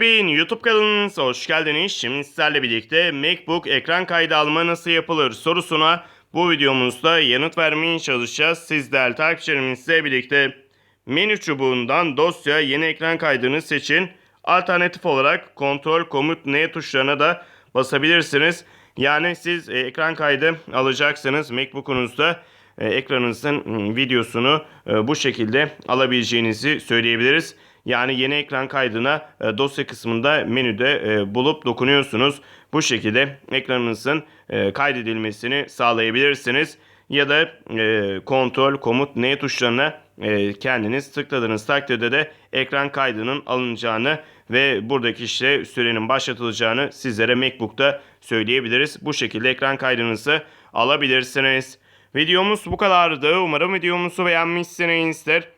Bin YouTube kanalınıza hoş geldiniz. Şimdi sizlerle birlikte MacBook ekran kaydı alma nasıl yapılır sorusuna bu videomuzda yanıt vermeye çalışacağız. Siz değerli takipçilerimizle birlikte menü çubuğundan dosya yeni ekran kaydını seçin. Alternatif olarak kontrol komut N tuşlarına da basabilirsiniz. Yani siz e, ekran kaydı alacaksınız MacBook'unuzda e, ekranınızın videosunu e, bu şekilde alabileceğinizi söyleyebiliriz. Yani yeni ekran kaydına e, dosya kısmında menüde e, bulup dokunuyorsunuz. Bu şekilde ekranınızın e, kaydedilmesini sağlayabilirsiniz. Ya da kontrol, komut, N tuşlarına kendiniz tıkladığınız takdirde de ekran kaydının alınacağını ve buradaki işte sürenin başlatılacağını sizlere MacBook'ta söyleyebiliriz. Bu şekilde ekran kaydınızı alabilirsiniz. Videomuz bu kadardı. Umarım videomuzu beğenmişsinizdir.